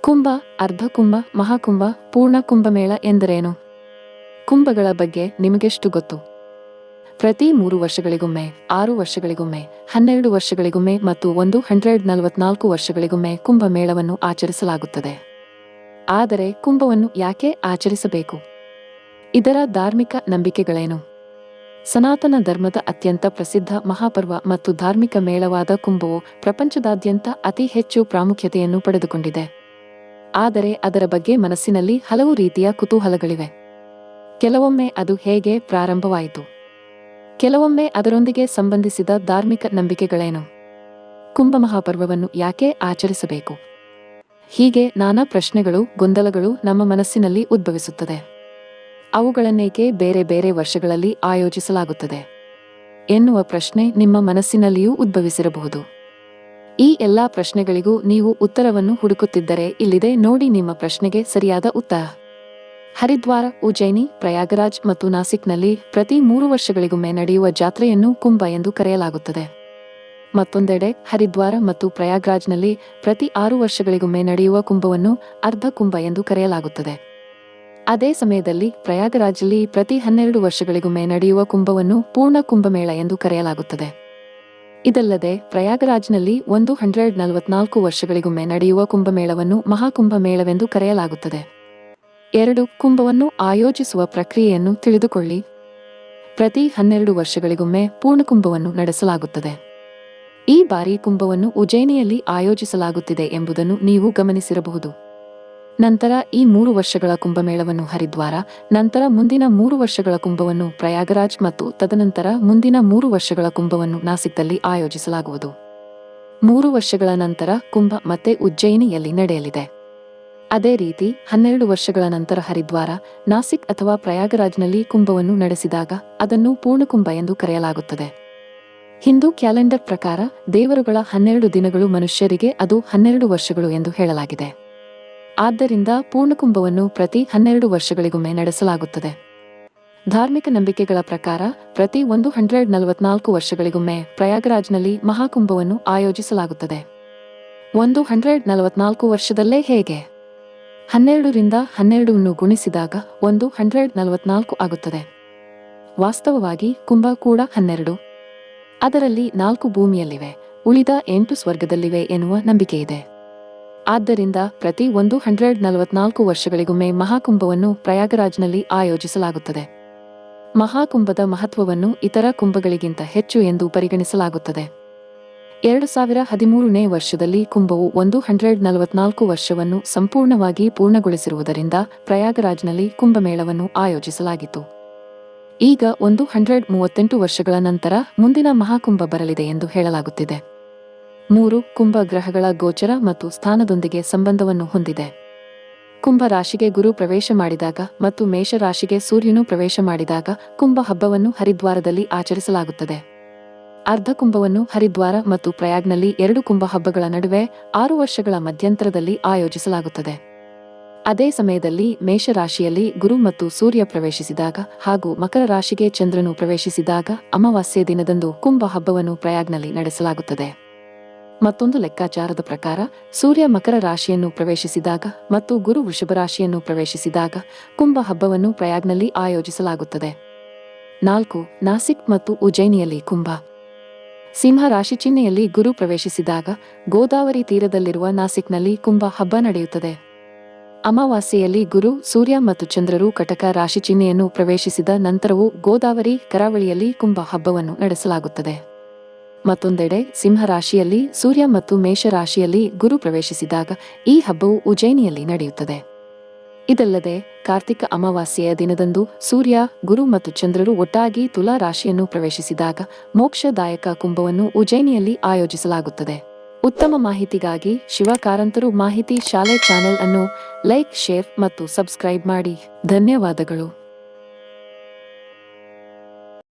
ಕುಂಭ, ಅರ್ಧ ಕುಂಭ, ಮಹಾಕುಂಭ, ಪೂರ್ಣ ಕುಂಭಮೇಳ ಎಂದರೇನು? ಕುಂಭಗಳ ಬಗ್ಗೆ ನಿಮಗೆಷ್ಟು ಗೊತ್ತು? ಪ್ರತಿ ಮೂರು ವರ್ಷಗಳಿಗೊಮ್ಮೆ, ಆರು ವರ್ಷಗಳಿಗೊಮ್ಮೆ, ಹನ್ನೆರಡು ವರ್ಷಗಳಿಗೊಮ್ಮೆ ಮತ್ತು ಒಂದು ಹಂಡ್ರೆಡ್ ನಲವತ್ನಾಲ್ಕು ವರ್ಷಗಳಿಗೊಮ್ಮೆ ಕುಂಭಮೇಳವನ್ನು ಆಚರಿಸಲಾಗುತ್ತದೆ. ಆದರೆ ಕುಂಭವನ್ನು ಯಾಕೆ ಆಚರಿಸಬೇಕು? ಇದರ ಧಾರ್ಮಿಕ ನಂಬಿಕೆಗಳೇನು? ಸನಾತನ ಧರ್ಮದ ಅತ್ಯಂತ ಪ್ರಸಿದ್ಧ ಮಹಾಪರ್ವ ಮತ್ತು ಧಾರ್ಮಿಕ ಮೇಳವಾದ ಕುಂಭವು ಪ್ರಪಂಚದಾದ್ಯಂತ ಅತಿ ಹೆಚ್ಚು ಪ್ರಾಮುಖ್ಯತೆಯನ್ನು ಪಡೆದುಕೊಂಡಿದೆ. ಆದರೆ ಅದರ ಬಗ್ಗೆ ಮನಸ್ಸಿನಲ್ಲಿ ಹಲವು ರೀತಿಯ ಕುತೂಹಲಗಳಿವೆ. ಕೆಲವೊಮ್ಮೆ ಅದು ಹೇಗೆ ಪ್ರಾರಂಭವಾಯಿತು? ಕೆಲವೊಮ್ಮೆ ಅದರೊಂದಿಗೆ ಸಂಬಂಧಿಸಿದ ಧಾರ್ಮಿಕ ನಂಬಿಕೆಗಳೇನು? ಕುಂಭ ಮಹಾಪರ್ವವನ್ನು ಯಾಕೆ ಆಚರಿಸಬೇಕು? ಹೀಗೆ ನಾನಾ ಪ್ರಶ್ನೆಗಳು, ಗೊಂದಲಗಳು ನಮ್ಮ ಮನಸ್ಸಿನಲ್ಲಿ ಉದ್ಭವಿಸುತ್ತದೆ. ಅವುಗಳನ್ನೇಕೆ ಬೇರೆ ಬೇರೆ ವರ್ಷಗಳಲ್ಲಿ ಆಯೋಜಿಸಲಾಗುತ್ತದೆ? ಎನ್ನುವ ಪ್ರಶ್ನೆ ನಿಮ್ಮ ಮನಸ್ಸಿನಲ್ಲಿಯೂ ಉದ್ಭವಿಸಿರಬಹುದು. ಈ ಎಲ್ಲಾ ಪ್ರಶ್ನೆಗಳಿಗೂ ನೀವು ಉತ್ತರವನ್ನು ಹುಡುಕುತ್ತಿದ್ದರೆ ಇಲ್ಲಿದೆ ನೋಡಿ ನಿಮ್ಮ ಪ್ರಶ್ನೆಗೆ ಸರಿಯಾದ ಉತ್ತರ. ಹರಿದ್ವಾರ, ಉಜ್ಜಯಿನಿ, ಪ್ರಯಾಗರಾಜ್ ಮತ್ತು ನಾಸಿಕ್ನಲ್ಲಿ ಪ್ರತಿ ಮೂರು ವರ್ಷಗಳಿಗೊಮ್ಮೆ ನಡೆಯುವ ಜಾತ್ರೆಯನ್ನು ಕುಂಭ ಎಂದು ಕರೆಯಲಾಗುತ್ತದೆ. ಮತ್ತೊಂದೆಡೆ, ಹರಿದ್ವಾರ ಮತ್ತು ಪ್ರಯಾಗ್ರಾಜ್ನಲ್ಲಿ ಪ್ರತಿ ಆರು ವರ್ಷಗಳಿಗೊಮ್ಮೆ ನಡೆಯುವ ಕುಂಭವನ್ನು ಅರ್ಧ ಕುಂಭ ಎಂದು ಕರೆಯಲಾಗುತ್ತದೆ. ಅದೇ ಸಮಯದಲ್ಲಿ ಪ್ರಯಾಗರಾಜಲ್ಲಿ ಪ್ರತಿ ಹನ್ನೆರಡು ವರ್ಷಗಳಿಗೊಮ್ಮೆ ನಡೆಯುವ ಕುಂಭವನ್ನು ಪೂರ್ಣ ಕುಂಭಮೇಳ ಎಂದು ಕರೆಯಲಾಗುತ್ತದೆ. ಇದಲ್ಲದೆ, ಪ್ರಯಾಗರಾಜ್ನಲ್ಲಿ ಒಂದು ಹಂಡ್ರೆಡ್ ನಲವತ್ನಾಲ್ಕು ವರ್ಷಗಳಿಗೊಮ್ಮೆ ನಡೆಯುವ ಕುಂಭಮೇಳವನ್ನು ಮಹಾಕುಂಭಮೇಳವೆಂದು ಕರೆಯಲಾಗುತ್ತದೆ. ಎರಡು, ಕುಂಭವನ್ನು ಆಯೋಜಿಸುವ ಪ್ರಕ್ರಿಯೆಯನ್ನು ತಿಳಿದುಕೊಳ್ಳಿ. ಪ್ರತಿ ಹನ್ನೆರಡು ವರ್ಷಗಳಿಗೊಮ್ಮೆ ಪೂರ್ಣಕುಂಭವನ್ನು ನಡೆಸಲಾಗುತ್ತದೆ. ಈ ಬಾರಿ ಕುಂಭವನ್ನು ಉಜ್ಜಯಿನಿಯಲ್ಲಿ ಆಯೋಜಿಸಲಾಗುತ್ತಿದೆ ಎಂಬುದನ್ನು ನೀವು ಗಮನಿಸಿರಬಹುದು. ನಂತರ ಈ ಮೂರು ವರ್ಷಗಳ ಕುಂಭಮೇಳವನ್ನು ಹರಿದ್ವಾರ, ನಂತರ ಮುಂದಿನ ಮೂರು ವರ್ಷಗಳ ಕುಂಭವನ್ನು ಪ್ರಯಾಗರಾಜ್ ಮತ್ತು ತದನಂತರ ಮುಂದಿನ ಮೂರು ವರ್ಷಗಳ ಕುಂಭವನ್ನು ನಾಸಿಕ್ದಲ್ಲಿ ಆಯೋಜಿಸಲಾಗುವುದು. ಮೂರು ವರ್ಷಗಳ ನಂತರ ಕುಂಭ ಮತ್ತೆ ಉಜ್ಜಯಿನಿಯಲ್ಲಿ ನಡೆಯಲಿದೆ. ಅದೇ ರೀತಿ, ಹನ್ನೆರಡು ವರ್ಷಗಳ ನಂತರ ಹರಿದ್ವಾರ, ನಾಸಿಕ್ ಅಥವಾ ಪ್ರಯಾಗರಾಜ್ನಲ್ಲಿ ಕುಂಭವನ್ನು ನಡೆಸಿದಾಗ ಅದನ್ನು ಪೂರ್ಣಕುಂಭ ಎಂದು ಕರೆಯಲಾಗುತ್ತದೆ. ಹಿಂದೂ ಕ್ಯಾಲೆಂಡರ್ ಪ್ರಕಾರ ದೇವರುಗಳ ಹನ್ನೆರಡು ದಿನಗಳು ಮನುಷ್ಯರಿಗೆ, ಅದು ಹನ್ನೆರಡು ವರ್ಷಗಳು ಎಂದು ಹೇಳಲಾಗಿದೆ. ಆದ್ದರಿಂದ ಪೂರ್ಣಕುಂಭವನ್ನು ಪ್ರತಿ ಹನ್ನೆರಡು ವರ್ಷಗಳಿಗೊಮ್ಮೆ ನಡೆಸಲಾಗುತ್ತದೆ. ಧಾರ್ಮಿಕ ನಂಬಿಕೆಗಳ ಪ್ರಕಾರ ಪ್ರತಿ ಒಂದು ಹಂಡ್ರೆಡ್ ನಲವತ್ನಾಲ್ಕು ವರ್ಷಗಳಿಗೊಮ್ಮೆ ಪ್ರಯಾಗರಾಜ್ನಲ್ಲಿ ಮಹಾಕುಂಭವನ್ನು ಆಯೋಜಿಸಲಾಗುತ್ತದೆ. ಒಂದು ಹಂಡ್ರೆಡ್ ನಲವತ್ನಾಲ್ಕು ವರ್ಷದಲ್ಲೇ ಹೇಗೆ? ಹನ್ನೆರಡರಿಂದ ಹನ್ನೆರಡನ್ನು ಗುಣಿಸಿದಾಗ ಒಂದು ಹಂಡ್ರೆಡ್ ನಲವತ್ನಾಲ್ಕು ಆಗುತ್ತದೆ. ವಾಸ್ತವವಾಗಿ ಕುಂಭ ಕೂಡ ಹನ್ನೆರಡು. ಅದರಲ್ಲಿ ನಾಲ್ಕು ಭೂಮಿಯಲ್ಲಿವೆ. ಉಳಿದ ಎಂಟು ಸ್ವರ್ಗದಲ್ಲಿವೆ ಎನ್ನುವ ನಂಬಿಕೆಯಿದೆ. ಆದ್ದರಿಂದ ಪ್ರತಿ ಒಂದು ಹಂಡ್ರೆಡ್ ನಲವತ್ನಾಲ್ಕು ವರ್ಷಗಳಿಗೊಮ್ಮೆ ಮಹಾಕುಂಭವನ್ನು ಪ್ರಯಾಗರಾಜ್ನಲ್ಲಿ ಆಯೋಜಿಸಲಾಗುತ್ತದೆ. ಮಹಾಕುಂಭದ ಮಹತ್ವವನ್ನು ಇತರ ಕುಂಭಗಳಿಗಿಂತ ಹೆಚ್ಚು ಎಂದು ಪರಿಗಣಿಸಲಾಗುತ್ತದೆ. ಎರಡು ಸಾವಿರ ಹದಿಮೂರನೇ ವರ್ಷದಲ್ಲಿ ಕುಂಭವು ಒಂದು ಹಂಡ್ರೆಡ್ ನಲವತ್ನಾಲ್ಕು ವರ್ಷವನ್ನು ಸಂಪೂರ್ಣವಾಗಿ ಪೂರ್ಣಗೊಳಿಸಿರುವುದರಿಂದ ಪ್ರಯಾಗರಾಜ್ನಲ್ಲಿ ಕುಂಭಮೇಳವನ್ನು ಆಯೋಜಿಸಲಾಗಿತ್ತು. ಈಗ ಒಂದು ಹಂಡ್ರೆಡ್ ಮೂವತ್ತೆಂಟು ವರ್ಷಗಳ ನಂತರ ಮುಂದಿನ ಮಹಾಕುಂಭ ಬರಲಿದೆ ಎಂದು ಹೇಳಲಾಗುತ್ತಿದೆ. ಮೂರು ಕುಂಭ ಗ್ರಹಗಳ ಗೋಚರ ಮತ್ತು ಸ್ಥಾನದೊಂದಿಗೆ ಸಂಬಂಧವನ್ನು ಹೊಂದಿದೆ. ಕುಂಭ ರಾಶಿಗೆ ಗುರು ಪ್ರವೇಶ ಮಾಡಿದಾಗ ಮತ್ತು ಮೇಷ ರಾಶಿಗೆ ಸೂರ್ಯನು ಪ್ರವೇಶ ಮಾಡಿದಾಗ ಕುಂಭ ಹಬ್ಬವನ್ನು ಹರಿದ್ವಾರದಲ್ಲಿ ಆಚರಿಸಲಾಗುತ್ತದೆ. ಅರ್ಧ ಕುಂಭವನ್ನು ಹರಿದ್ವಾರ ಮತ್ತು ಪ್ರಯಾಗ್ನಲ್ಲಿ ಎರಡು ಕುಂಭ ಹಬ್ಬಗಳ ನಡುವೆ ಆರು ವರ್ಷಗಳ ಮಧ್ಯಂತರದಲ್ಲಿ ಆಯೋಜಿಸಲಾಗುತ್ತದೆ. ಅದೇ ಸಮಯದಲ್ಲಿ ಮೇಷರಾಶಿಯಲ್ಲಿ ಗುರು ಮತ್ತು ಸೂರ್ಯ ಪ್ರವೇಶಿಸಿದಾಗ ಹಾಗೂ ಮಕರ ರಾಶಿಗೆ ಚಂದ್ರನು ಪ್ರವೇಶಿಸಿದಾಗ ಅಮಾವಾಸ್ಯೆ ದಿನದಂದು ಕುಂಭ ಹಬ್ಬವನ್ನು ಪ್ರಯಾಗ್ನಲ್ಲಿ ನಡೆಸಲಾಗುತ್ತದೆ. ಮತ್ತೊಂದು ಲೆಕ್ಕಾಚಾರದ ಪ್ರಕಾರ, ಸೂರ್ಯ ಮಕರ ರಾಶಿಯನ್ನು ಪ್ರವೇಶಿಸಿದಾಗ ಮತ್ತು ಗುರು ವೃಷಭ ರಾಶಿಯನ್ನು ಪ್ರವೇಶಿಸಿದಾಗ ಕುಂಭ ಹಬ್ಬವನ್ನು ಪ್ರಯಾಗ್ನಲ್ಲಿ ಆಯೋಜಿಸಲಾಗುತ್ತದೆ. ನಾಲ್ಕು, ನಾಸಿಕ್ ಮತ್ತು ಉಜ್ಜಯಿನಿಯಲ್ಲಿ ಕುಂಭ. ಸಿಂಹ ರಾಶಿ ಚಿಹ್ನೆಯಲ್ಲಿ ಗುರು ಪ್ರವೇಶಿಸಿದಾಗ ಗೋದಾವರಿ ತೀರದಲ್ಲಿರುವ ನಾಸಿಕ್ನಲ್ಲಿ ಕುಂಭ ಹಬ್ಬ ನಡೆಯುತ್ತದೆ. ಅಮಾವಾಸ್ಯೆಯಲ್ಲಿ ಗುರು, ಸೂರ್ಯ ಮತ್ತು ಚಂದ್ರರು ಕಟಕ ರಾಶಿ ಚಿಹ್ನೆಯನ್ನು ಪ್ರವೇಶಿಸಿದ ನಂತರವೂ ಗೋದಾವರಿ ಕರಾವಳಿಯಲ್ಲಿ ಕುಂಭ ಹಬ್ಬವನ್ನು ನಡೆಸಲಾಗುತ್ತದೆ. ಮತ್ತೊಂದೆಡೆ, ಸಿಂಹರಾಶಿಯಲ್ಲಿ ಸೂರ್ಯ ಮತ್ತು ಮೇಷ ರಾಶಿಯಲ್ಲಿ ಗುರು ಪ್ರವೇಶಿಸಿದಾಗ ಈ ಹಬ್ಬವು ಉಜ್ಜಯಿನಿಯಲ್ಲಿ ನಡೆಯುತ್ತದೆ. ಇದಲ್ಲದೆ, ಕಾರ್ತಿಕ ಅಮಾವಾಸ್ಯೆಯ ದಿನದಂದು ಸೂರ್ಯ, ಗುರು ಮತ್ತು ಚಂದ್ರರು ಒಟ್ಟಾಗಿ ತುಲಾ ರಾಶಿಯನ್ನು ಪ್ರವೇಶಿಸಿದಾಗ ಮೋಕ್ಷದಾಯಕ ಕುಂಭವನ್ನು ಉಜ್ಜಯಿನಿಯಲ್ಲಿ ಆಯೋಜಿಸಲಾಗುತ್ತದೆ. ಉತ್ತಮ ಮಾಹಿತಿಗಾಗಿ ಶಿವ ಕಾರಂತರು ಮಾಹಿತಿ ಶಾಲೆ ಚಾನೆಲ್ ಅನ್ನು ಲೈಕ್, ಶೇರ್ ಮತ್ತು ಸಬ್ಸ್ಕ್ರೈಬ್ ಮಾಡಿ. ಧನ್ಯವಾದಗಳು.